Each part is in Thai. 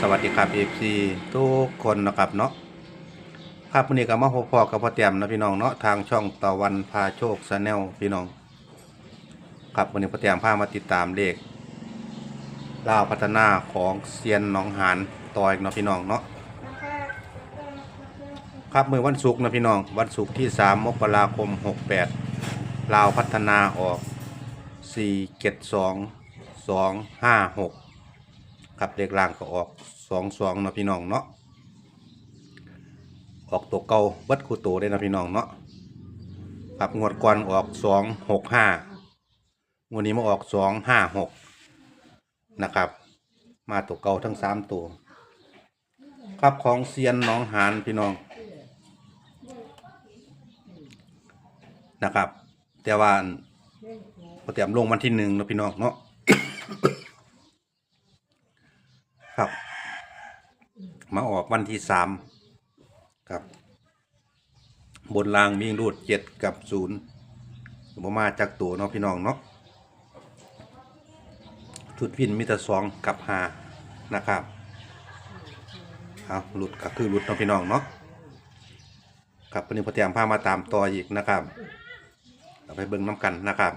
สวัสดีครับเอฟซีทุกคนนะครับเนาะครับวันนี้ก็มาพบพอกับพ่อเตียมนะพี่น้องเนาะทางช่องตะวันพาโชคชาแนลพี่น้อง ครับวันนี้พ่อเตียมพามาติดตามเลขลาวพัฒนาของเซียนหนองหานต่อยเนาะพี่น้องเนาะครับเมื่อวันศุกร์นะพี่น้อง วันศุกร์ที่ 3 มกราคม 68ลาวพัฒนาออก 4 7 2 2 5 6 ครับเลขล่างก็ออกสองสองนะพี่น้องเนาะออกตัวเก่าเบัดคูโตได้นะพี่น้องเนาะครับงวดก่อนออกสองหกห้างวดนี้มาออกสองห้าหกนะครับ มาตัวเก่าทั้งสามตัวครับของเซียนน้องหานพี่น้องนะครับ แต่ว่าพอเตรียมลงวันที่หนึ่งนะพี่น้องเนาะ ครับ มาออกวันที่สามครับ บนรางวิ่งรูดเจ็ดกับศูนย์ผมมาจากตัวเนาะพี่น้องเนาะชุดวินมีแต่สองกับหานะครับเอาหลุดก็คือหลุดเนาะพี่น้องเนาะครับวันนี้พอเตรียมพามาตามต่ออีกนะครับเราไปเบิ่งน้ำกันนะครับ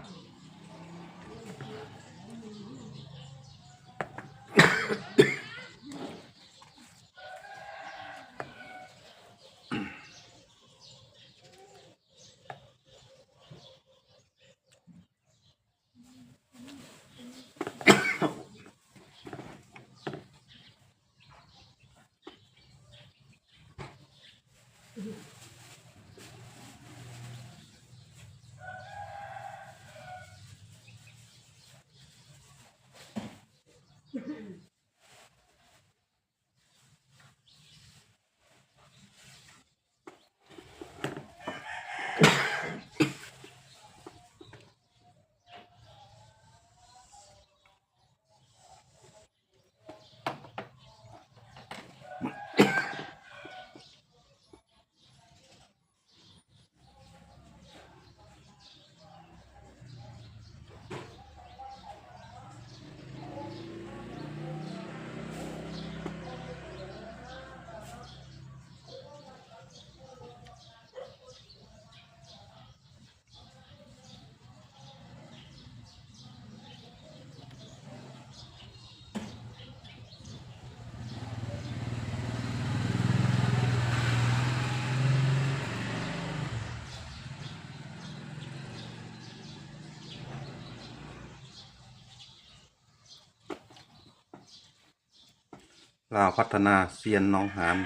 Mm-hmm. ลาวพัฒนาเซียนน้องหาน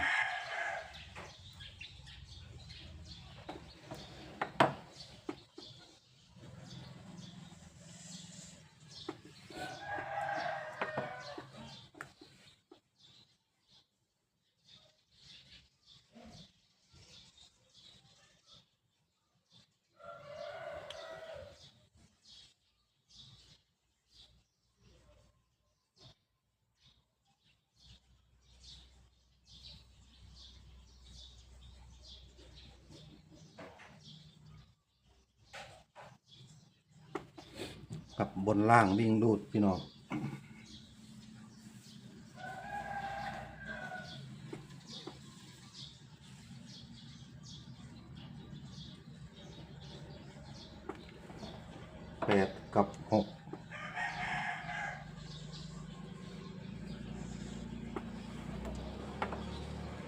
กับบนล่างวิ่งรูดพี่น้องแปดกับหก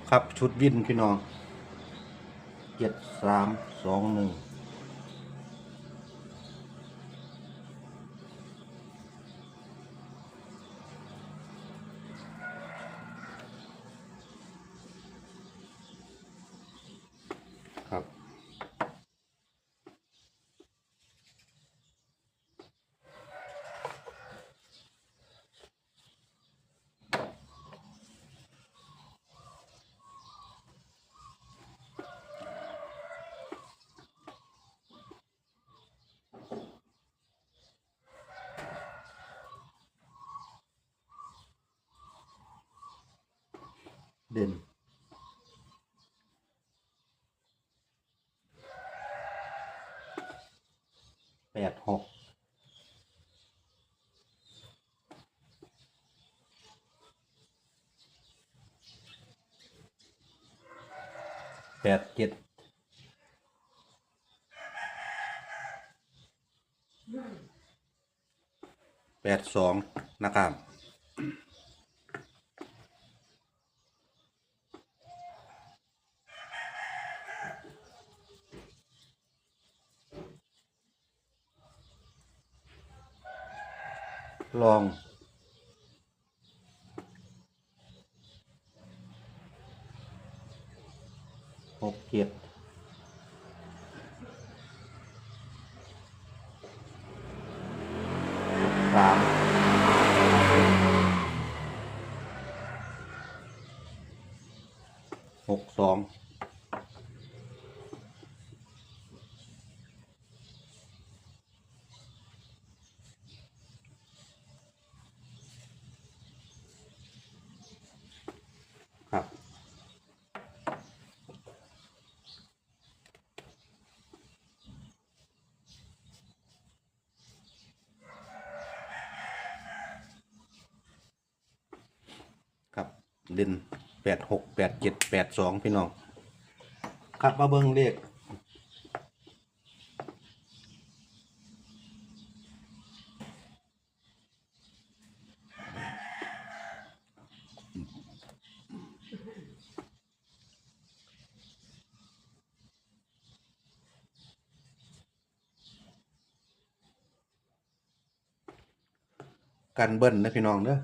ครับชุดวินพี่น้องเจ็ดสามสองหนึ่ง เด่น แปดหก แปดเจ็ดแปดสองนะครับ ลอง หกเจ็ดสามหกสองครับ ครับ เด่นแปดหกแปดเจ็ดแปดสองพี่น้องครับมาเบิ้งเลขกันเบิ้ลนะพี่น้องเด้อ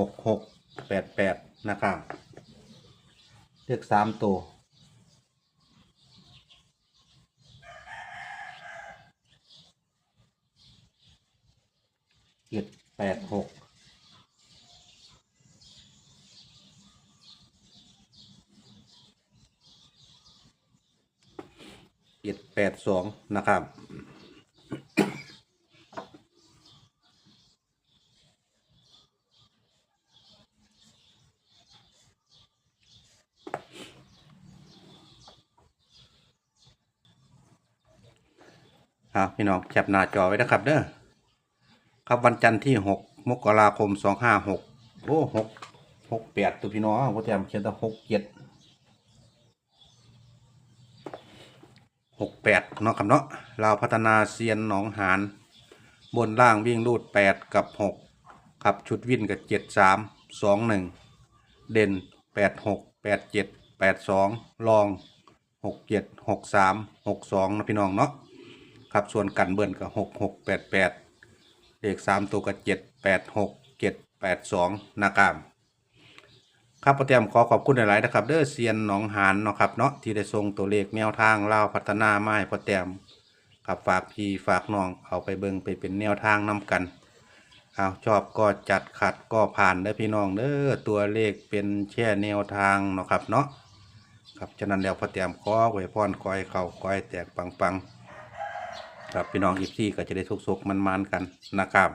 หกหกแปดแปดนะครับเลขสามตัวเจ็ดแปดหกเจ็ดแปดสองนะครับ ครับพี่น้องแคปหน้าจอไว้นะครับเด้อครับวันจันทร์ที่หกมกราคมสองห้าหกโอ้หกหกแปดตัวพี่น้องว่าแต่เขียนแต่หกเจ็ดหกแปดเนาะครับเนาะเราพัฒนาเซียนหนองหานบนล่างวิ่งรูดแปดกับหกครับชุดวิ่นกับเจ็ดสามสองหนึ่งเด่นแปดหกแปดเจ็ดแปดสองลองหกเจ็ดหกสามหกสองนะพี่น้องเนาะ ครับส่วนกันเบิ้ลก็หกหกแปดแปดเลขสามตัวก็เจ็ดแปดหกเจ็ดแปดสองนะครับครับพอเตรียมขอขอบคุณหลายๆนะครับ เด้อเซียนหนองหานเนาะครับเนาะที่ได้ส่งตัวเลขแนวทางเล่าพัฒนาไมาให้พ่อเตรียมครับฝากพี่ฝากน้องเอาไปเบิ่งไปเป็นแนวทางนํกันเอาชอบก็จัดขัดก็ผ่านเด้พี่น้องเด้อตัวเลขเป็นแค่แนวทางเนาะครับเนาะครับฉะนั้นแล้วพ่อเตรียมขอไว้พรคอยเข่าคอยแตกปังๆ ครับพี่น้องอีพีก็จะได้ทุกๆมันๆกันนะครับ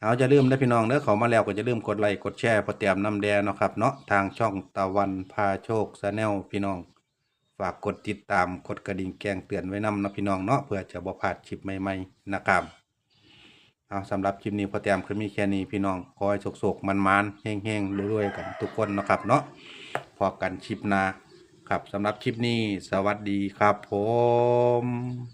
เอาจะลืมนะพี่น้องเด้อเขามาแล้วก็จะลืมกดไลค์กดแชร์พอเตรียมน้ำแดงเนาะครับเนาะทางช่องตะวันพาโชคแนลพี่น้อง ฝากกดติดตามกดกระดิ่งแจ้งเตือนไว้นำนะพี่น้องเนาะเพื่อจะบ่พลาดคลิปใหม่ๆนะครับเอาสำหรับคลิปนี้พอเตรียมคือมีแค่นี้พี่น้องคอยโศกๆมันๆเฮงๆรวยๆกันทุกคนเนาะครับเนาะพอกันคลิปหน้าครับสำหรับคลิปนี้สวัสดีครับผม